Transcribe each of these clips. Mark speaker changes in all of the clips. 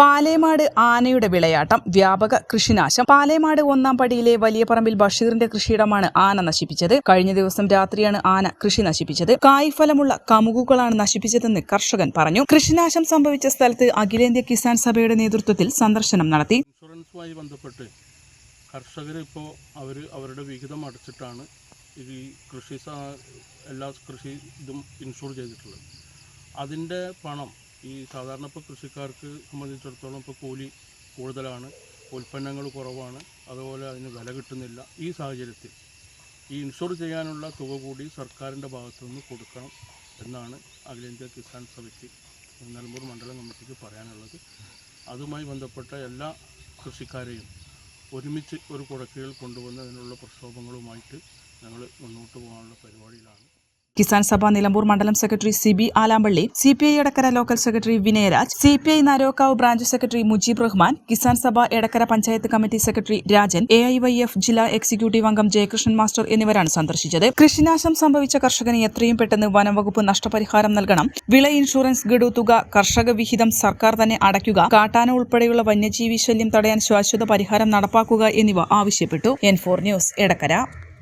Speaker 1: Palemad ആനയുടെ വിളയാട്ടം വ്യാപക കൃഷിനാശം. പാലേമാട് ഒന്നാം പടിയിലെ വലിയ പറമ്പിൽ ബഷീറിന്റെ കൃഷിയിടമാണ് ആന നശിപ്പിച്ചത്. കഴിഞ്ഞ ദിവസം രാത്രിയാണ് ആന കൃഷി നശിപ്പിച്ചത്. കായ്ഫലമുള്ള കമുകുകളാണ് നശിപ്പിച്ചതെന്ന് കർഷകൻ പറഞ്ഞു. കൃഷിനാശം സംഭവിച്ച സ്ഥലത്ത് അഖിലേന്ത്യാ കിസാൻ സഭയുടെ നേതൃത്വത്തിൽ സന്ദർശനം നടത്തി.
Speaker 2: ഇൻഷുറൻസുമായി ബന്ധപ്പെട്ട് കർഷകർ ഇപ്പോൾ അവർ അവരുടെ വിഹിതം അടച്ചിട്ടാണ് ഈ കൃഷി എല്ലാ കൃഷി ഇതും ഇൻഷുർ ചെയ്തിട്ടുള്ളത്. അതിന്റെ പണം ഈ സാധാരണ ഇപ്പോൾ കൃഷിക്കാർക്ക് സംബന്ധിച്ചിടത്തോളം ഇപ്പോൾ കൂലി കൂടുതലാണ് ഉൽപ്പന്നങ്ങൾ കുറവാണ് അതുപോലെ അതിന് വില കിട്ടുന്നില്ല. ഈ സാഹചര്യത്തിൽ ഈ ഇൻഷുർ ചെയ്യാനുള്ള തുക കൂടി സർക്കാരിന്റെ ഭാഗത്തുനിന്ന് കൊടുക്കണം എന്നാണ് അഖിലേന്ത്യാ കിസാൻ സമിതി നിലമ്പൂർ മണ്ഡലം കമ്മിറ്റിക്ക് പറയാനുള്ളത്. അതുമായി ബന്ധപ്പെട്ട എല്ലാ കൃഷിക്കാരെയും ഒരുമിച്ച് ഒരു കുടക്കീഴിൽ കൊണ്ടുവന്ന് അതിനുള്ള പ്രക്ഷോഭങ്ങളുമായിട്ട് ഞങ്ങൾ മുന്നോട്ട് പോകാനുള്ള പരിപാടിയിലാണ്.
Speaker 1: കിസാൻ സഭ നിലമ്പൂർ മണ്ഡലം secretary C B Alampally C P I Edakkara local secretary Vinayaraj C P I Narokkavu branch secretary Mujeeb Rahman Kisan Sabha Edakkara panchayat committee secretary Rajan A I Y F ജില്ലാ എക്സിക്യൂട്ടീവ് അംഗം Jayakrishnan master എന്നിവരാണ് സന്ദർശിച്ചത്. കൃഷിനാശം സംഭവിച്ച കർഷകന് എത്രയും പെട്ടെന്ന് വനംവകുപ്പ് നഷ്ടപരിഹാരം നൽകണം. വിള ഇൻഷുറൻസ് ഗഡു തുക കർഷക വിഹിതം സർക്കാർ തന്നെ അടയ്ക്കുക. കാട്ടാന ഉൾപ്പെടെയുള്ള വന്യജീവി ശല്യം തടയാൻ ശാശ്വത പരിഹാരം നടപ്പാക്കുക എന്നിവ ആവശ്യപ്പെട്ടു. N four news Edakkara.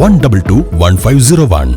Speaker 3: one double two one five zero one